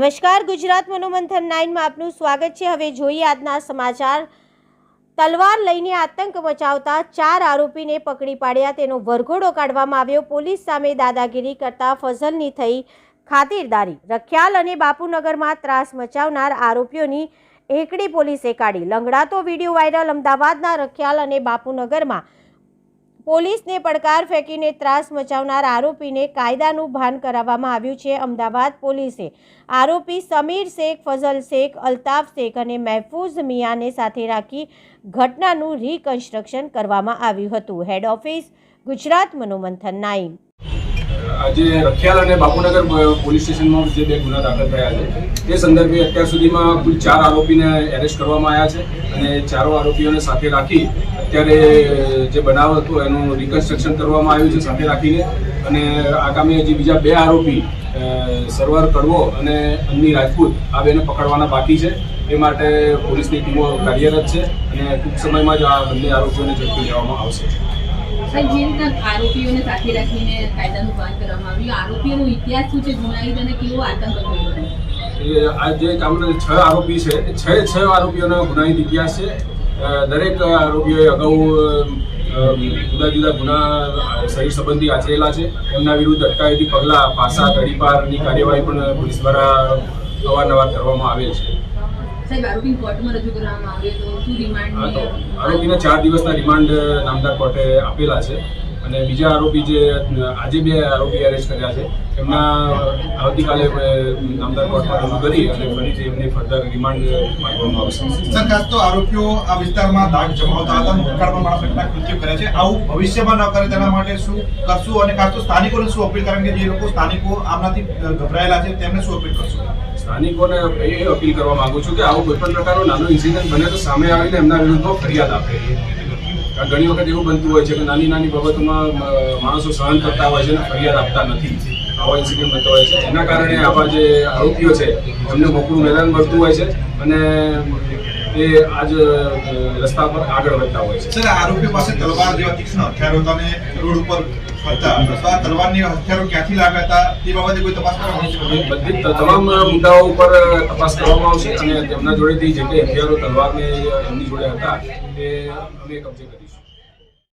નમસ્કાર, ગુજરાત મનોમંથન નાઇનમાં આપનું સ્વાગત છે. હવે જોઈએ આજના સમાચાર. તલવાર લઈને આતંક મચાવતા ચાર આરોપીને પકડી પાડ્યા. તેનો વરઘોડો કાઢવામાં આવ્યો. પોલીસ સામે દાદાગીરી કરતા ફઝલની થઈ ખાતિરદારી. રખિયાલ અને બાપુનગરમાં ત્રાસ મચાવનાર આરોપીઓની એકડી પોલીસે કાઢી. લંગડાતો વીડિયો વાયરલ અમદાવાદના રખિયાલ અને બાપુનગરમાં પોલીસને પડકાર ફેંકીને ત્રાસ મચાવનાર આરોપીને કાયદાનું ભાન કરાવવામાં આવ્યું છે. અમદાવાદ પોલીસે આરોપી સમીર શેખ, ફઝલ શેખ, અલ્તાફ શેખ અને મહેફૂઝ મિયાને સાથે રાખી ઘટનાનું રિકન્સ્ટ્રક્શન કરવામાં આવ્યું હતું. હેડ ઓફિસ ગુજરાત, મનોમંથન નાઇન આજે રખિયાલ અને બાપુનગર પોલીસ સ્ટેશનમાં જે બે ગુના દાખલ થયા છે, તે સંદર્ભે અત્યાર સુધીમાં કુલ ચાર આરોપીને એરેસ્ટ કરવામાં આવ્યા છે અને ચારો આરોપીઓને સાથે રાખી અત્યારે જે બનાવ હતો એનું રિકન્સ્ટ્રક્શન કરવામાં આવ્યું છે સાથે રાખીને. અને આગામી હજી બીજા બે આરોપી સરવાર કડવો અને અન્ની રાજપૂત, આ બેને પકડવાના બાકી છે. એ માટે પોલીસની ટીમો કાર્યરત છે અને ટૂંક સમયમાં જ આ બંને આરોપીઓને ઝડપી લેવામાં આવશે. આ જે કામના છ આરોપી છે છ છ આરોપીઓનો ગુનાહિત ઇતિહાસ છે. દરેક આરોપીઓએ અગાઉ જુદા જુદા ગુના શરીર સંબંધી આચરેલા છે. એમના વિરુદ્ધ અટકાયતી પગલાં પાસા તડીપારની કાર્યવાહી પણ પોલીસ દ્વારા અવારનવાર કરવામાં આવેલ છે. સાહેબ આરોપીને કોર્ટમાં રજૂ કરવામાં આવ્યો તો શું રિમાન્ડ આરોપીને ચાર દિવસના રિમાન્ડ નામદાર કોર્ટે આપેલા છે. અને બીજા આરોપી જે આજે બે આરોપી એરેસ્ટ કર્યા છે એમના આવતીકાલે નામદાર કોર્ટમાં રજૂ કરી અને ફરીથી એમને ફર્ધર રિમાન્ડ માંગવામાં આવશે સર ખાસ તો આરોપીઓ આ વિસ્તારમાં દાગ જમાવતા હતા ભૂતકાળમાં મારા કેટલાક કૃત્ય કર્યા છે. આવું ભવિષ્યમાં ન કરે તેના માટે શું કરશું અને ખાસ તો સ્થાનિકોને શું અપીલ કારણ કે જે લોકો સ્થાનિકો આમનાથી ગભરાયેલા છે તેમને શું અપીલ કરશું? સ્થાનિકોને એ અપીલ કરવા માંગુ છું કે આવો કોઈ પણ પ્રકારનો નાનો ઇન્સિડન્ટ બને તો સામે આવીને એમના વિરુદ્ધમાં ફરિયાદ આપે. ઘણી વખત એવું બનતું હોય છે કે નાની નાની બાબતોમાં માણસો સહન કરતા હોય છે અને ફરિયાદ આપતા નથી. આવા ઇન્સિડન્ટ બનતા હોય છે. એના કારણે આવા જે આરોપીઓ છે, એમને મોકળું મેદાન મળતું હોય છે અને એ આજ રસ્તા પર આગળ વધતા હોય છે. સર આરોપીઓ પાસે તલવાર જેવા તીક્ષ્ણ હથિયારો તમે રોડ ઉપર ફરતા તલવારની હથિયારો ક્યાંથી લાવ્યા તે બાબતે કોઈ તપાસ કરવામાં બધી તમામ મુદ્દાઓ ઉપર તપાસ કરવામાં આવશે અને તેમના જોડેથી જે કંઈ હથિયારો, તલવારને એમની જોડે હતા એ અમે કબજે કરીશું.